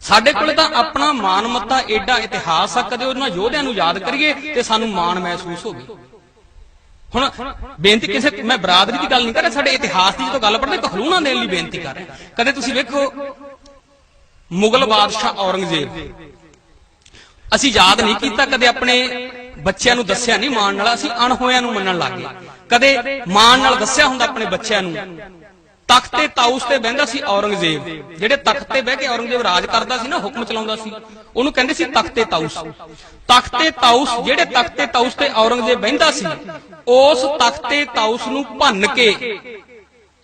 ਸਾਡੇ ਕੋਲੇ ਤਾਂ ਆਪਣਾ ਮਾਨ ਮੱਤਾ ਏਡਾ ਇਤਿਹਾਸ ਆ ਕਦੇ ਉਹਨਾਂ ਯੋਧਿਆਂ ਨੂੰ ਯਾਦ ਕਰੀਏ ਤੇ ਸਾਨੂੰ ਮਾਣ ਮਹਿਸੂਸ ਹੋਵੇ ਹੁਣ ਬੇਨਤੀ ਕਿਸੇ ਮੈਂ ਬਰਾਦਰੀ ਦੀ ਗੱਲ ਨਹੀਂ ਕਰ ਰਿਹਾ ਸਾਡੇ ਇਤਿਹਾਸ ਦੀ ਜਦੋਂ ਗੱਲ ਪੜਦੇ ਕਖਲੂਣਾ ਦੇਣ ਲਈ ਬੇਨਤੀ ਕਰ ਰਿਹਾ। ਕਦੇ ਤੁਸੀਂ ਵੇਖੋ ਮੁਗਲ ਬਾਦਸ਼ਾਹ ਔਰੰਗਜ਼ੇਬ। ਅਸੀਂ ਯਾਦ ਨਹੀਂ ਕੀਤਾ ਕਦੇ ਆਪਣੇ ਬੱਚਿਆਂ ਨੂੰ ਦੱਸਿਆ ਨਹੀਂ ਮਾਣ ਨਾਲ ਅਸੀਂ ਅਣਹੋਇਆਂ ਨੂੰ ਮੰਨਣ ਲੱਗ ਗਏ। ਕਦੇ ਮਾਣ ਨਾਲ ਦੱਸਿਆ ਹੁੰਦਾ ਆਪਣੇ ਬੱਚਿਆਂ ਨੂੰ। ਤਖਤੇ ਤਾਊਸ ਤੇ ਬਹਿੰਦਾ ਸੀ ਔਰੰਗਜ਼ੇਬ। ਜਿਹੜੇ ਤਖਤ ਤੇ ਬਹਿ ਕੇ ਔਰੰਗਜ਼ੇਬ ਰਾਜ ਕਰਦਾ ਸੀ ਨਾ, ਹੁਕਮ ਚਲਾਉਂਦਾ ਸੀ, ਉਹਨੂੰ ਕਹਿੰਦੇ ਸੀ ਤਖਤ ਤਾਊਸ। ਤਖਤ ਤਾਊਸ, ਜਿਹੜੇ ਤਖਤ ਤਾਊਸ ਤੇ ਔਰੰਗਜ਼ੇਬ ਬਹਿੰਦਾ ਸੀ, ਉਸ ਤਖਤ ਤਾਊਸ ਨੂੰ ਭੰਨ ਕੇ,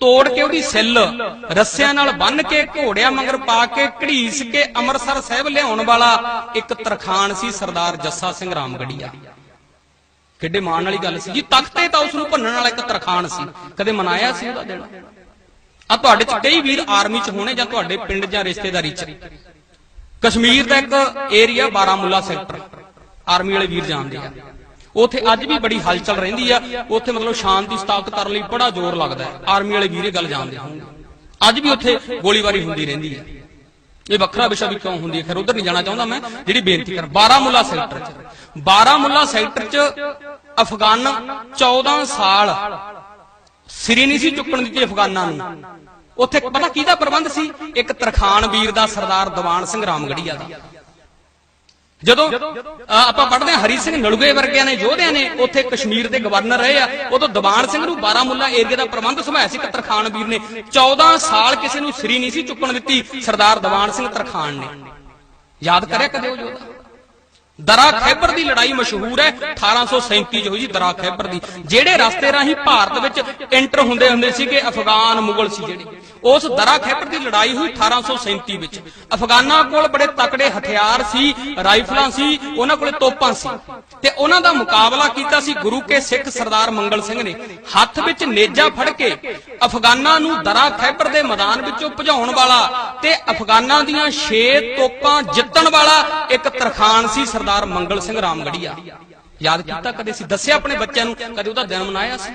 ਤੋੜ ਕੇ ਉਹਦੀ ਸਿੱਲ ਰੱਸਿਆਂ ਨਾਲ ਬੰਨ ਕੇ, ਘੋੜਿਆਂ ਮਗਰ ਪਾ ਕੇ, ਘੜੀਸ ਕੇ ਅੰਮ੍ਰਿਤਸਰ ਸਾਹਿਬ ਲਿਆਉਣ ਵਾਲਾ ਇੱਕ ਤਰਖਾਨ ਸੀ ਸਰਦਾਰ ਜੱਸਾ ਸਿੰਘ ਰਾਮਗੜੀਆ। ਕਿੱਡੇ ਮਾਣ ਵਾਲੀ ਗੱਲ ਸੀ। ਜੀ, ਤਖਤੇ ਤਾਂ ਉਸ ਨੂੰ ਭੰਨਣ ਵਾਲਾ ਇੱਕ ਤਰਖਾਨ ਸੀ। ਕਦੇ ਮਨਾਇਆ ਸੀ ਉਹਦਾ ਦਿਨ? ਆ ਤੁਹਾਡੇ ਚ ਕਈ ਵੀਰ ਆਰਮੀ ਚ ਹੋਣੇ ਜਾਂ ਤੁਹਾਡੇ ਪਿੰਡ ਜਾਂ ਰਿਸ਼ਤੇਦਾਰੀ ਚ। ਕਸ਼ਮੀਰ ਦਾ ਇੱਕ ਏਰੀਆ ਬਾਰਾਮੂਲਾ ਸੈਕਟਰ, ਆਰਮੀ ਵਾਲੇ ਵੀਰ ਜਾਣਦੇ ਆ। ਉਥੇ ਅੱਜ ਵੀ ਬੜੀ ਹਲਚਲ ਰਹਿੰਦੀ ਆ, ਉਥੇ ਮਤਲਬ ਸ਼ਾਂਤੀ ਸਥਾਪਿਤ ਕਰਨ ਲਈ ਬੜਾ ਜ਼ੋਰ ਲੱਗਦਾ ਹੈ। ਆਰਮੀ ਵਾਲੇ ਵੀਰ ਇਹ ਗੱਲ ਜਾਣਦੇ ਹੋਣਗੇ। ਅੱਜ ਵੀ ਉਥੇ ਗੋਲੀਬਾਰੀ ਹੁੰਦੀ ਰਹਿੰਦੀ ਹੈ। ਇਹ ਵੱਖਰਾ ਵਿਸ਼ਾ ਵੀ ਕਿਉਂ ਹੁੰਦੀ ਹੈ? ਖੈਰ, ਉਧਰ ਨਹੀਂ ਜਾਣਾ ਚਾਹੁੰਦਾ ਮੈਂ, ਜਿਹੜੀ ਬੇਨਤੀ ਕਰ ਬਾਰਾਮੂਲਾ ਸੈਕਟਰ ਚ। ਬਾਰਾਮੂਲਾ ਸੈਕਟਰ ਚ ਅਫਗਾਨ 14 ਸਾਲ ਸਿਰੀ ਨਹੀਂ ਸੀ ਚੁੱਕਣ ਦਿੱਤੀ ਅਫਗਾਨਾਂ ਨੂੰ। ਉੱਥੇ ਪਤਾ ਕਿਹਦਾ ਪ੍ਰਬੰਧ ਸੀ? ਇੱਕ ਤਰਖਾਨ ਵੀਰ ਦਾ ਸਰਦਾਰ ਦੀਵਾਨ ਸਿੰਘ ਰਾਮਗੜੀਆ ਦਾ। ਜਦੋਂ ਆਪਾਂ ਪੜ੍ਹਦੇ ਹਾਂ, ਹਰੀ ਸਿੰਘ ਨਲੂਗੇ ਵਰਗਿਆਂ ਨੇ, ਯੋਧਿਆਂ ਨੇ ਉੱਥੇ ਕਸ਼ਮੀਰ ਦੇ ਗਵਰਨਰ ਰਹੇ ਆ। ਉਦੋਂ ਦੀਵਾਨ ਸਿੰਘ ਨੂੰ ਬਾਰਾਮੁੱਲਾ ਏਰੀਆ ਦਾ ਪ੍ਰਬੰਧ ਸੰਭਾਇਆ ਸੀ ਇੱਕ ਤਰਖਾਨ ਵੀਰ ਨੇ। 14 ਸਾਲ ਕਿਸੇ ਨੂੰ ਸ੍ਰੀ ਨਹੀਂ ਸੀ ਚੁੱਕਣ ਦਿੱਤੀ ਸਰਦਾਰ ਦੀਵਾਨ ਸਿੰਘ ਤਰਖਾਨ ਨੇ। ਯਾਦ ਕਰਿਆ ਕਦੇ ਉਹ ਯੋਧਾ? ਦਰਾ ਖੈਬਰ ਦੀ ਲੜਾਈ ਮਸ਼ਹੂਰ ਹੈ 1837 ਚ ਹੋਈ ਸੀ ਦਰਾ ਖੈਬਰ ਦੀ। ਜਿਹੜੇ ਰਸਤੇ ਰਾਹੀਂ ਭਾਰਤ ਵਿੱਚ ਐਂਟਰ ਹੁੰਦੇ ਹੁੰਦੇ ਸੀਗੇ, ਅਫਗਾਨ ਮੁਗਲ ਸੀ ਜਿਹੜੇ। ਉਸ ਦਰਾ ਖੈਬਰ ਦੀ ਲੜਾਈ ਹੋਈ 1837 ਵਿੱਚ। ਅਫਗਾਨਾਂ ਕੋਲ ਬੜੇ ਤਕੜੇ ਹਥਿਆਰ ਸੀ, ਰਾਈਫਲਾਂ ਸੀ, ਉਹਨਾਂ ਕੋਲੇ ਤੋਪਾਂ ਸੀ। ਤੇ ਉਹਨਾਂ ਦਾ ਮੁਕਾਬਲਾ ਕੀਤਾ ਸੀ ਗੁਰੂ ਕੇ ਸਿੱਖ ਸਰਦਾਰ ਮੰਗਲ ਸਿੰਘ ਨੇ। ਹੱਥ ਵਿੱਚ ਨੇਜਾ ਫੜ ਕੇ ਅਫਗਾਨਾਂ ਨੂੰ ਦਰਾ ਖੈਬਰ ਦੇ ਮੈਦਾਨ ਵਿੱਚੋਂ ਭਜਾਉਣ ਵਾਲਾ ਤੇ ਅਫਗਾਨਾਂ ਦੀਆਂ 6 ਤੋਪਾਂ ਜਿੱਤਣ ਵਾਲਾ ਇੱਕ ਤਰਖਾਨ ਸੀ ਸਰਦਾਰ ਮੰਗਲ ਸਿੰਘ ਰਾਮਗੜੀਆ। ਯਾਦ ਕੀਤਾ? ਕਦੇ ਸੀ ਦੱਸਿਆ ਆਪਣੇ ਬੱਚਿਆਂ ਨੂੰ? ਕਦੇ ਉਹਦਾ ਦਿਨ ਮਨਾਇਆ ਸੀ?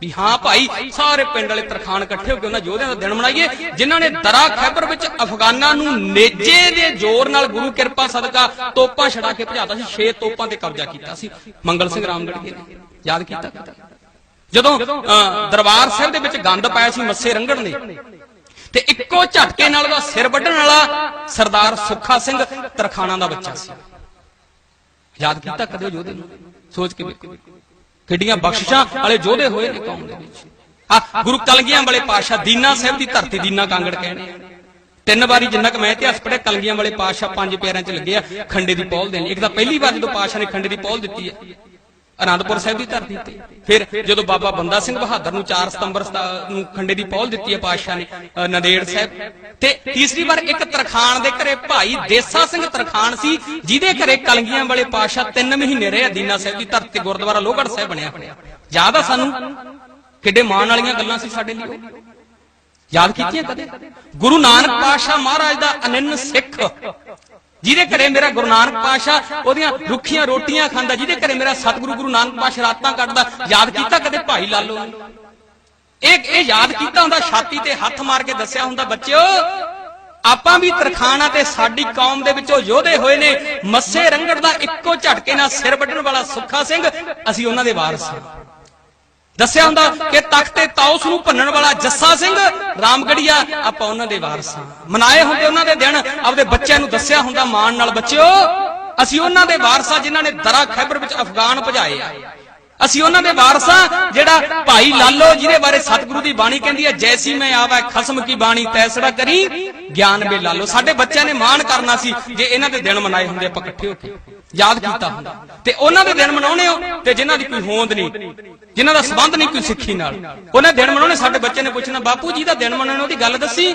ਵੀ ਹਾਂ ਭਾਈ ਸਾਰੇ ਪਿੰਡ ਵਾਲੇ ਤਰਖਾਨ ਇਕੱਠੇ ਹੋ ਕੇ ਉਹਨਾਂ ਯੋਧਿਆਂ ਦਾ ਦਿਨ ਮਨਾਈਏ ਜਿਨ੍ਹਾਂ ਨੇ ਦਰਾ ਖੈਬਰ ਵਿੱਚ ਅਫਗਾਨਾਂ ਨੂੰ ਨੇਜੇ ਦੇ ਜ਼ੋਰ ਨਾਲ ਗੁਰੂ ਕਿਰਪਾ ਸਦਕਾ ਤੋਪਾਂ ਛੜਾ ਕੇ ਭਜਾਤਾ ਸੀ 6 ਤੋਪਾਂ ਤੇ ਕਬਜ਼ਾ ਕੀਤਾ ਸੀ ਮੰਗਲ ਸਿੰਘ ਰਾਮਗੜੀਏ ਨੇ। ਯਾਦ ਕੀਤਾ? ਜਦੋਂ ਅ, ਦਰਬਾਰ ਸਾਹਿਬ ਦੇ ਵਿੱਚ ਗੰਦ ਪਾਇਆ ਸੀ ਮੱਸੇ ਰੰਗੜ ਨੇ ਤੇ ਇੱਕੋ ਝਟਕੇ ਨਾਲ ਉਹਦਾ ਸਿਰ ਵੱਢਣ ਵਾਲਾ ਸਰਦਾਰ ਸੁੱਖਾ ਸਿੰਘ ਤਰਖਾਣਾ ਦਾ ਬੱਚਾ ਸੀ। ਯਾਦ ਕੀਤਾ ਕਦੇ ਯੋਧੇ ਨੂੰ? ਸੋਚ ਕੇ ਵੇਖੋ। ਕਿੱਡੀਆਂ ਬਖਸ਼ਿਸ਼ਾਂ ਵਾਲੇ ਯੋਧੇ ਹੋਏ ਨੇ ਕੌਮ ਦੇ ਵਿੱਚ। ਆ ਗੁਰੂ ਕਲਗੀਆਂ ਵਾਲੇ ਪਾਸ਼ਾ ਦੀਨਾ ਸਾਹਿਬ ਦੀ ਧਰਤੀ ਦੀਨਾ ਕਾਂਗੜ ਕਹਿੰਦੇ ਤਿੰਨ ਵਾਰੀ ਜਿੰਨਾ ਕਿ ਮੈਂ ਇਤਿਹਾਸ ਪੜਿਆ ਕਲਗੀਆਂ ਵਾਲੇ ਪਾਸ਼ਾ ਪੰਜ ਪਿਆਰਿਆਂ 'ਚ ਲੱਗੇ ਆ, ਖੰਡੇ ਦੀ ਪੌਲ ਦੇਣ। ਇੱਕ ਤਾਂ ਪਹਿਲੀ ਵਾਰ ਜਦੋਂ ਪਾਸ਼ਾ ਨੇ ਖੰਡੇ ਦੀ ਪੌਲ ਦਿੱਤੀ ਹੈ ਅਨੰਦਪੁਰ ਸਾਹਿਬ ਦੀ ਧਰਤੀ ਤੇ। ਫਿਰ ਜਦੋਂ ਬਾਬਾ ਬੰਦਾ ਸਿੰਘ ਬਹਾਦਰ ਨੂੰ 4 ਸਤੰਬਰ ਨੂੰ ਖੰਡੇ ਦੀ ਪੌਲ ਦਿੱਤੀ ਹੈ ਪਾਤਸ਼ਾਹ ਨੇ ਨੰਦੇੜ ਸਾਹਿਬ, ਤੇ ਤੀਸਰੀ ਵਾਰ ਇੱਕ ਤਰਖਾਨ ਦੇ ਘਰੇ ਭਾਈ ਦੇਸਾ ਸਿੰਘ ਤਰਖਾਨ ਸੀ, ਜਿਹਦੇ ਘਰੇ ਕਲਗੀਆਂ ਵਾਲੇ ਪਾਤਸ਼ਾਹ 3 ਮਹੀਨੇ ਰਹੇ ਦੀਨਾ ਸਾਹਿਬ ਦੀ ਧਰਤੀ ਗੁਰਦੁਆਰਾ ਲੋਹਗੜ੍ਹ ਸਾਹਿਬ ਬਣਿਆ ਹੋਇਆ। ਯਾਦ ਆ ਸਾਨੂੰ ਕਿੱਡੇ ਮਾਣ ਵਾਲੀਆਂ ਗੱਲਾਂ ਸੀ ਸਾਡੇ ਲਈ। ਯਾਦ ਕੀਤੀਆਂ ਕਦੇ? ਗੁਰੂ ਨਾਨਕ ਪਾਤਸ਼ਾਹ ਮਹਾਰਾਜ ਦਾ ਅਨੰਨ ਸਿੱਖ ਜਿਹਦੇ ਘਰੇ ਮੇਰਾ ਗੁਰੂ ਨਾਨਕ ਪਾਤਸ਼ਾਹ, ਉਹਦੀਆਂ ਰੁੱਖੀਆਂ ਰੋਟੀਆਂ ਖਾਂਦਾ, ਜਿਹਦੇ ਘਰੇ ਮੇਰਾ ਸਤਿਗੁਰੂ ਗੁਰੂ ਨਾਨਕ ਪਾਤਸ਼ਾਹ ਰਾਤਾਂ ਕੱਟਦਾ ਯਾਦ ਕੀਤਾ ਕਦੇ ਭਾਈ ਲਾਲੋ? ਇਹ ਇਹ ਯਾਦ ਕੀਤਾ ਹੁੰਦਾ, ਛਾਤੀ ਤੇ ਹੱਥ ਮਾਰ ਕੇ ਦੱਸਿਆ ਹੁੰਦਾ, ਬੱਚਿਓ, ਆਪਾਂ ਵੀ ਤਰਖਾਣਾ ਤੇ ਸਾਡੀ ਕੌਮ ਦੇ ਵਿੱਚੋਂ ਯੋਧੇ ਹੋਏ ਨੇ, ਮੱਸੇ ਰੰਗੜ ਦਾ ਇੱਕੋ ਝਟਕੇ ਨਾਲ ਸਿਰ ਵੱਢਣ ਵਾਲਾ ਸੁੱਖਾ ਸਿੰਘ, ਅਸੀਂ ਉਹਨਾਂ ਦੇ ਵਾਰਸ ਹਾਂ। ਦੱਸਿਆ ਹੁੰਦਾ ਕਿ ਤਖਤ ਤੇ ਤਾਉਸ ਨੂੰ ਭੰਨਣ ਵਾਲਾ ਜੱਸਾ ਸਿੰਘ ਰਾਮਗੜੀਆ, ਆਪਾਂ ਉਹਨਾਂ ਦੇ ਵਾਰਸ ਹਾਂ। ਮਨਾਏ ਹੁੰਦੇ ਉਹਨਾਂ ਦੇ ਦਿਨ, ਆਪਦੇ ਬੱਚਿਆਂ ਨੂੰ ਦੱਸਿਆ ਹੁੰਦਾ ਮਾਣ ਨਾਲ। ਬੱਚਿਓ, ਅਸੀਂ ਉਹਨਾਂ ਦੇ ਵਾਰਸ ਆ ਜਿਨ੍ਹਾਂ ਨੇ ਦਰਾ ਖੈਬਰ ਵਿੱਚ ਅਫਗਾਨ ਭਜਾਏ ਆ। ਅਸੀਂ ਉਹਨਾਂ ਦੇ ਵਾਰਸ ਹਾਂ, ਜਿਹੜਾ ਭਾਈ ਲਾਲੋ ਜਿਹਦੇ ਬਾਰੇ ਸਤਿਗੁਰੂ ਦੀ ਬਾਣੀ ਕਹਿੰਦੀ ਹੈ, ਜੈਸੀ ਮੈਂ ਆਵਾ, ਖਸਮ ਕੀ ਬਾਣੀ ਤੈਸੜਾ ਕਰੀ। ਗਿਆਨ ਬੇ ਲਾਲੋ, ਸਾਡੇ ਬੱਚਿਆਂ ਨੇ ਮਾਣ ਕਰਨਾ ਸੀ ਜੇ ਇਹਨਾਂ ਦੇ ਦਿਨ ਮਨਾਏ ਹੁੰਦੇ ਆਪਾਂ ਇਕੱਠੇ ਹੋ ਕੇ। ਯਾਦ ਕੀਤਾ ਹੁੰਦਾ। ਤੇ ਉਹਨਾਂ ਦੇ ਦਿਨ ਮਨਾਉਣੇ ਹੋ, ਤੇ ਜਿਨ੍ਹਾਂ ਦੀ ਕੋਈ ਹੋਂਦ ਨਹੀਂ, ਜਿਨ੍ਹਾਂ ਦਾ ਸਬੰਧ ਨਹੀਂ ਕੋਈ ਸਿੱਖੀ ਨਾਲ। ਉਹਨਾਂ ਦਿਨ ਮਨਾਉਣੇ, ਸਾਡੇ ਬੱਚੇ ਨੇ ਪੁੱਛਣਾ, ਬਾਪੂ ਜੀ ਦਾ ਦਿਨ ਮਨਾਉਣ ਉਹਦੀ ਗੱਲ ਦੱਸੀ।